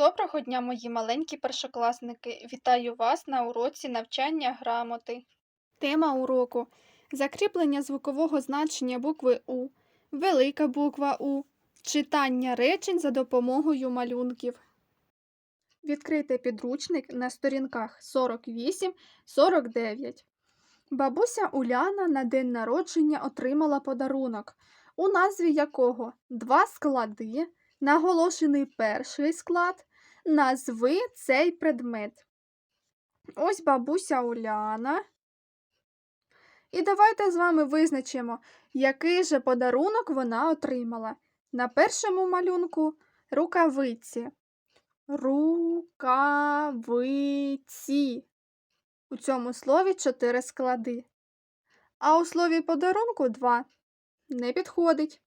Доброго дня, мої маленькі першокласники! Вітаю вас на уроці навчання грамоти. Тема уроку закріплення звукового значення букви У, велика буква У, читання речень за допомогою малюнків. Відкрийте підручник на сторінках 48-49. Бабуся Уляна на день народження отримала подарунок, у назві якого два склади, наголошений перший склад, назви цей предмет. Ось бабуся Уляна. І давайте з вами визначимо, який же подарунок вона отримала. На першому малюнку рукавиці. Рукавиці. У цьому слові чотири склади. А у слові подарунку два. Не підходить.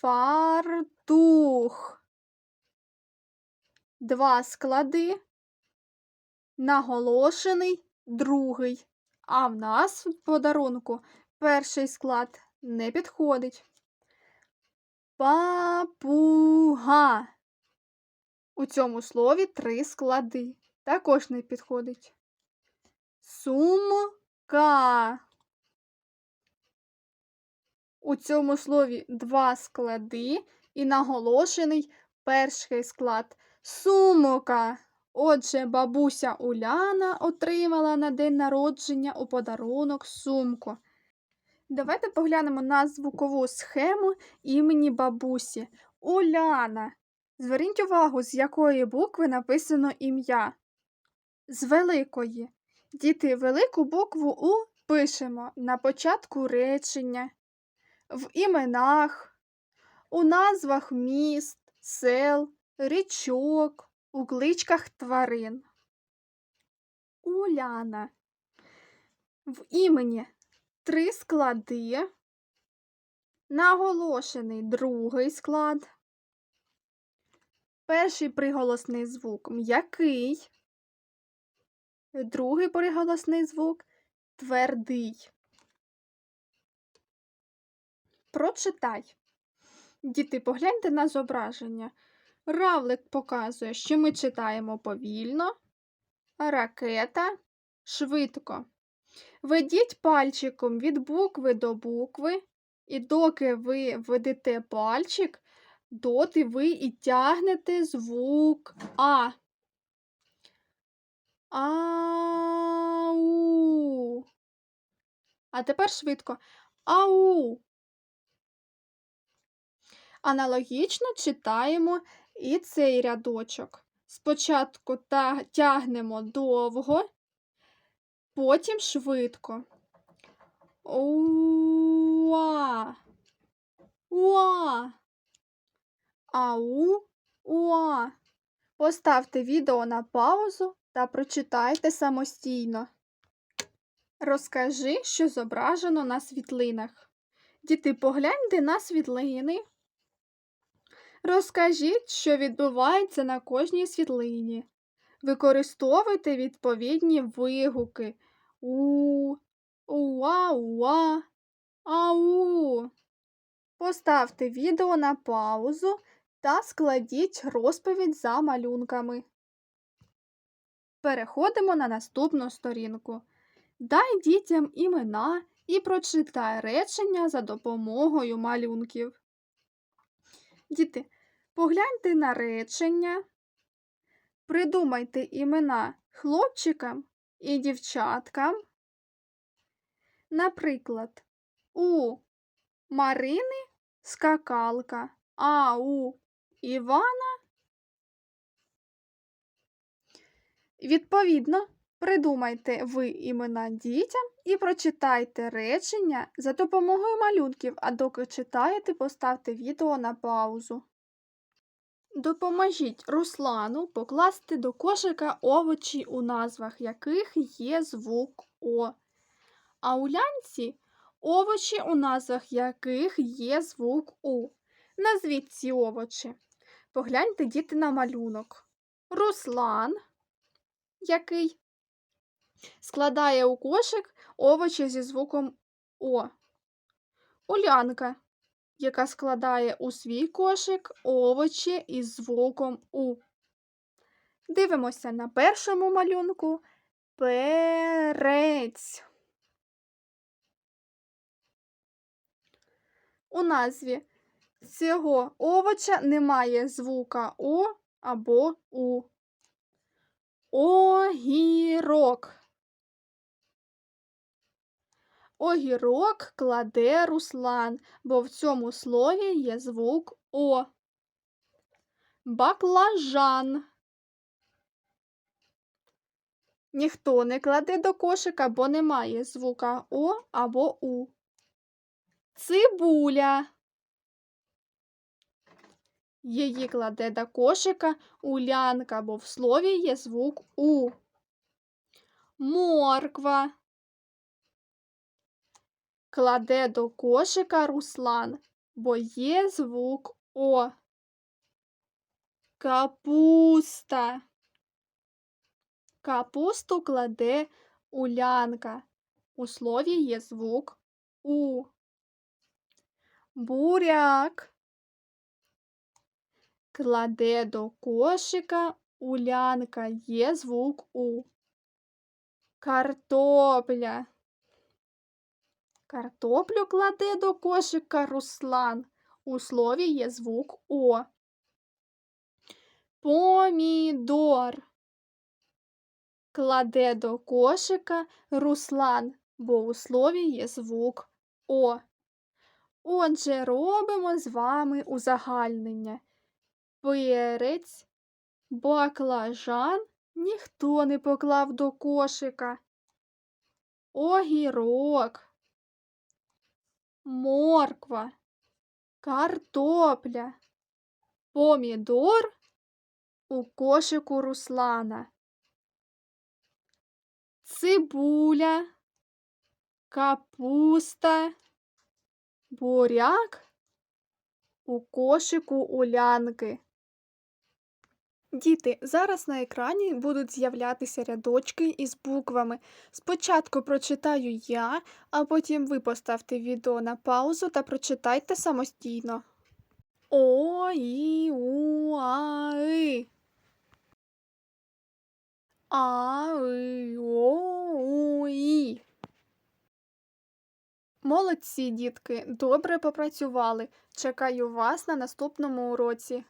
Фартух. Два склади. Наголошений другий. А в нас в подарунку перший склад не підходить. Папуга. У цьому слові три склади. Також не підходить. Сумка. У цьому слові два склади і наголошений перший склад сумка. Отже, бабуся Уляна отримала на день народження у подарунок сумку. Давайте поглянемо на звукову схему імені бабусі. Уляна. Зверніть увагу, з якої букви написано ім'я. З великої. Діти, велику букву У пишемо на початку речення в іменах, у назвах міст, сел, річок, у кличках тварин. Уляна. В імені три склади, наголошений другий склад. Перший приголосний звук м'який, другий приголосний звук твердий. Прочитай. Діти, погляньте на зображення. Равлик показує, що ми читаємо повільно, ракета швидко. Ведіть пальчиком від букви до букви, і доки ви ведете пальчик, доти ви і тягнете звук А. Ау. А тепер швидко. Ау. Аналогічно читаємо і цей рядочок. Спочатку тягнемо довго, потім швидко. Уа. Уа. Ау. Уа. Поставте відео на паузу та прочитайте самостійно. Розкажи, що зображено на світлинах. Діти, погляньте на світлини. Розкажіть, що відбувається на кожній світлині. Використовуйте відповідні вигуки у, уа, уа, ау. Поставте відео на паузу та складіть розповідь за малюнками. Переходимо на наступну сторінку. Дай дітям імена і прочитай речення за допомогою малюнків. Діти, погляньте на речення, придумайте імена хлопчикам і дівчаткам. Наприклад, у Марини скакалка, а у Івана. Відповідно, придумайте ви імена дітям і прочитайте речення за допомогою малюнків, а доки читаєте, поставте відео на паузу. Допоможіть Руслану покласти до кошика овочі, у назвах яких є звук О. А у лянці овочі, у назвах яких є звук У. Назвіть ці овочі. Погляньте діти на малюнок. Руслан, який складає у кошик овочі зі звуком О. Улянка, яка складає у свій кошик овочі із звуком У. Дивимося на першому малюнку перець. У назві цього овоча немає звука О або У. Огірок. Огірок кладе Руслан, бо в цьому слові є звук О. Баклажан. Ніхто не кладе до кошика, бо немає звука О або У. Цибуля. Її кладе до кошика улянка, бо в слові є звук У. Морква. Кладе до кошика Руслан, бо є звук О. Капуста. Капусту кладе улянка. У слові є звук У. Буряк. Кладе до кошика улянка. Є звук У. Картопля. Картоплю кладе до кошика Руслан. У слові є звук О. Помідор. Кладе до кошика Руслан, бо у слові є звук О. Отже, робимо з вами узагальнення. Перець, баклажан ніхто не поклав до кошика. Огірок, морква, картопля, помідор у кошику Руслана. Цибуля, капуста, буряк у кошику улянки. Діти, зараз на екрані будуть з'являтися рядочки із буквами. Спочатку прочитаю я, а потім ви поставте відео на паузу та прочитайте самостійно. О, І, У, А, И. А, И, О, У, І. Молодці, дітки, добре попрацювали. Чекаю вас на наступному уроці.